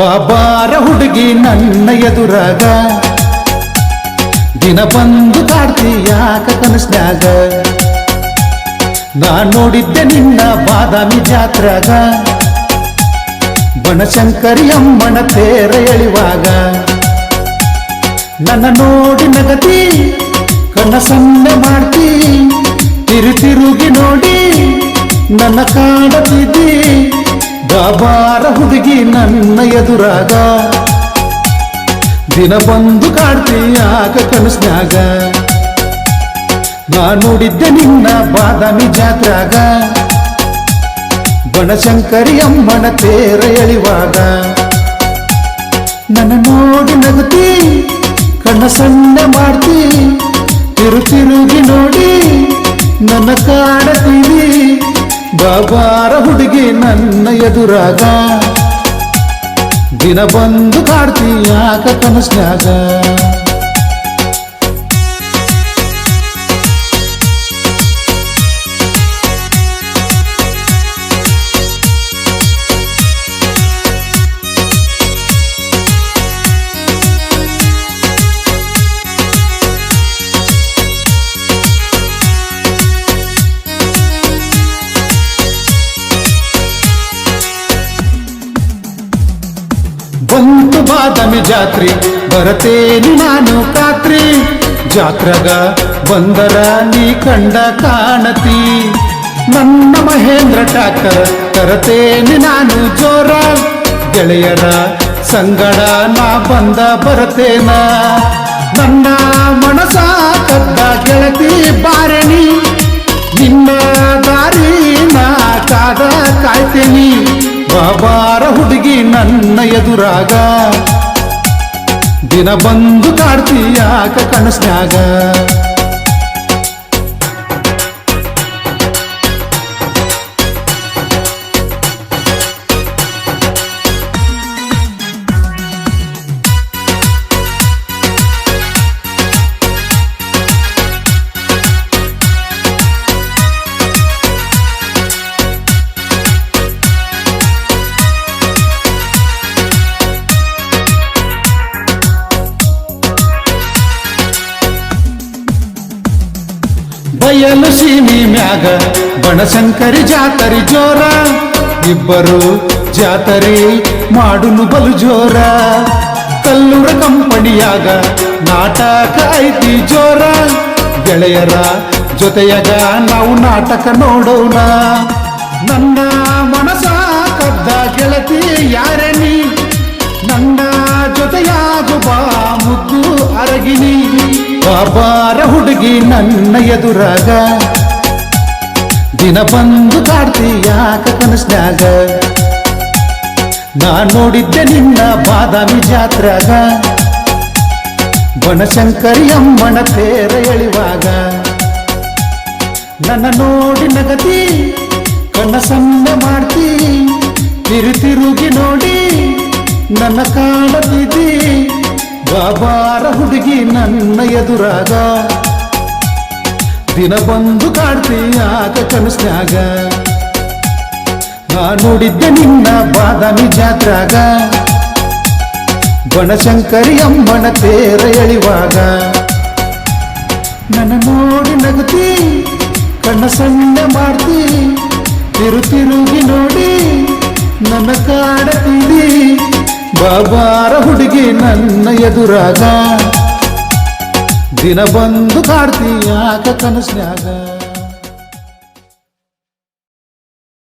ಬಾಬಾರ ಹುಡುಗಿ ನನ್ನ ಎದುರಾಗ. ದಿನ ಬಂದು ಕಾಡ್ತಿ ಯಾಕ ಕನಸ್ನ್ಯಾಗ. ನಾ ನೋಡಿದ್ದೆ ನಿನ್ನ ಬಾದಾಮಿ ಜಾತ್ರಾಗ. ಬನಶಂಕರಿ ಅಮ್ಮನ ತೇರ ಎಳಿವಾಗ. ನನ್ನ ನೋಡಿ ನಗತಿ ಸಣ್ಣ ಮಾಡ್ತಿ. ತಿರು ತಿರುಗಿ ನೋಡಿ ನನ್ನ ಕಾಡತಿದ್ದಿ ಬಾಬಾರ ಹುಡುಗಿ ನನ್ನ ಎದುರಾಗ. ದಿನ ಬಂದು ಕಾಡ್ತಿ ಕನಸ್ನಾಗ ನಾ ನೋಡಿದ್ದೆ ನಿನ್ನ ಬಾದಾಮಿ ಜಾತ್ರಾಗ. ಬಣಶಂಕರಿ ಅಮ್ಮನ ತೇರ ಎಳಿವಾಗ. ನನ್ನ ನೋಡಿ ನಗುತ್ತಿ, ಕಣ್ಣ ಸಣ್ಣ ಮಾಡ್ತಿ. ತಿರು ತಿರುಗಿ ನೋಡಿ, ನನ್ನ ಕಾಡತೀವಿ ಬಾಬಾರ ಹುಡುಗಿ ನನ್ನ ಎದುರಾಗ. ದಿನ ಬಂದು ಕಾಡ್ತಿ ಯಾಕ ಕನಸ್ನ್ಯಾಗ. ಬಾದಾಮಿ ಜಾತ್ರೆ, ಬರತೇನಿ ನಾನು ಕಾತ್ರಿ. ಜಾತ್ರಗ ಬಂದರ ನೀ ಕಂಡ ಕಾಣತಿ. ನನ್ನ ಮಹೇಂದ್ರ ಟಾಕರ್ ಕರತೇನು ನಾನು ಜೋರ. ಗೆಳೆಯರ ಸಂಗಡ ನಾ ಬಂದ ಬರತೇನ. ನನ್ನ ಮನಸ ನನ್ನ ಎದುರಾಗ. ದಿನ ಬಂದು ಕಾಡ್ತೀಯಾಕ ಕನಸ್ನ್ಯಾಗ. ಬಯಲು ಸೀಮಿ ಮ್ಯಾಗ ಬಣಶಂಕರಿ ಜಾತರಿ ಜೋರ. ಇಬ್ಬರು ಜಾತರಿ ಮಾಡುನು ಬಲು ಜೋರ. ಕಲ್ಲುರ ಕಂಪನಿಯಾಗ ನಾಟಕ ಐತಿ ಜೋರ. ಗೆಳೆಯರ ಜೊತೆಯಾಗ ನಾವು ನಾಟಕ ನೋಡೋಣ. ನನ್ನ ಮನಸ ಕದ್ದ ಗೆಳತಿ ಯಾರೇ ನೀ? ನನ್ನ ಬಾ ಮುದ್ದು ಅರಗಿನಿ. ಬಾಬಾರ ಹುಡುಗಿ ನನ್ನ ಎದುರಾಗ. ದಿನ ಬಂದು ಕಾಡ್ತಿ ಯಾಕ ಕನಸ್ನ್ಯಾಗ. ನಾ ನೋಡಿದ್ದೆ ನಿನ್ನ ಬಾದಾಮಿ ಜಾತ್ರಾಗ. ಬನಶಂಕರಿ ಅಮ್ಮನ ತೇರ ಎಳಿವಾಗ. ನನ್ನ ನೋಡಿ ನಗತಿ ಕಣ್ಣ ಸಣ್ಣ ಮಾಡ್ತಿ. ತಿರು ತಿರುಗಿ ನೋಡಿ ನನ್ನ ಕಾಣತಿದ್ದಿ ಬಾಬಾರ ಹುಡುಗಿ ನನ್ನ ಎದುರಾಗ. ದಿನ ಬಂದು ಕಾಡ್ತಿ ಕನಸ್ನಾಗ ನಾ ನೋಡಿದ್ದೆ ನಿನ್ನ ಬಾದಾಮಿ ಜಾತ್ರಾಗ. ಬಣಶಂಕರಿ ಅಮ್ಮನ ತೇರ ಎಳಿವಾಗ. ನನ್ನ ನೋಡಿ ನಗತಿ, ಕಣ್ಣ ಸಣ್ಣ ಮಾಡ್ತಿ. ತಿರು ತಿರುಗಿ ನೋಡಿ, ನನ್ನ ಕಾಡತೀರಿ ಬಾಬಾರ ಹುಡುಗಿ ನನ್ನ ಎದುರಾಗ. ದಿನ ಬಂದು ಕಾಡ್ತೀಯಾಕ ಕನಸಿನಾಗ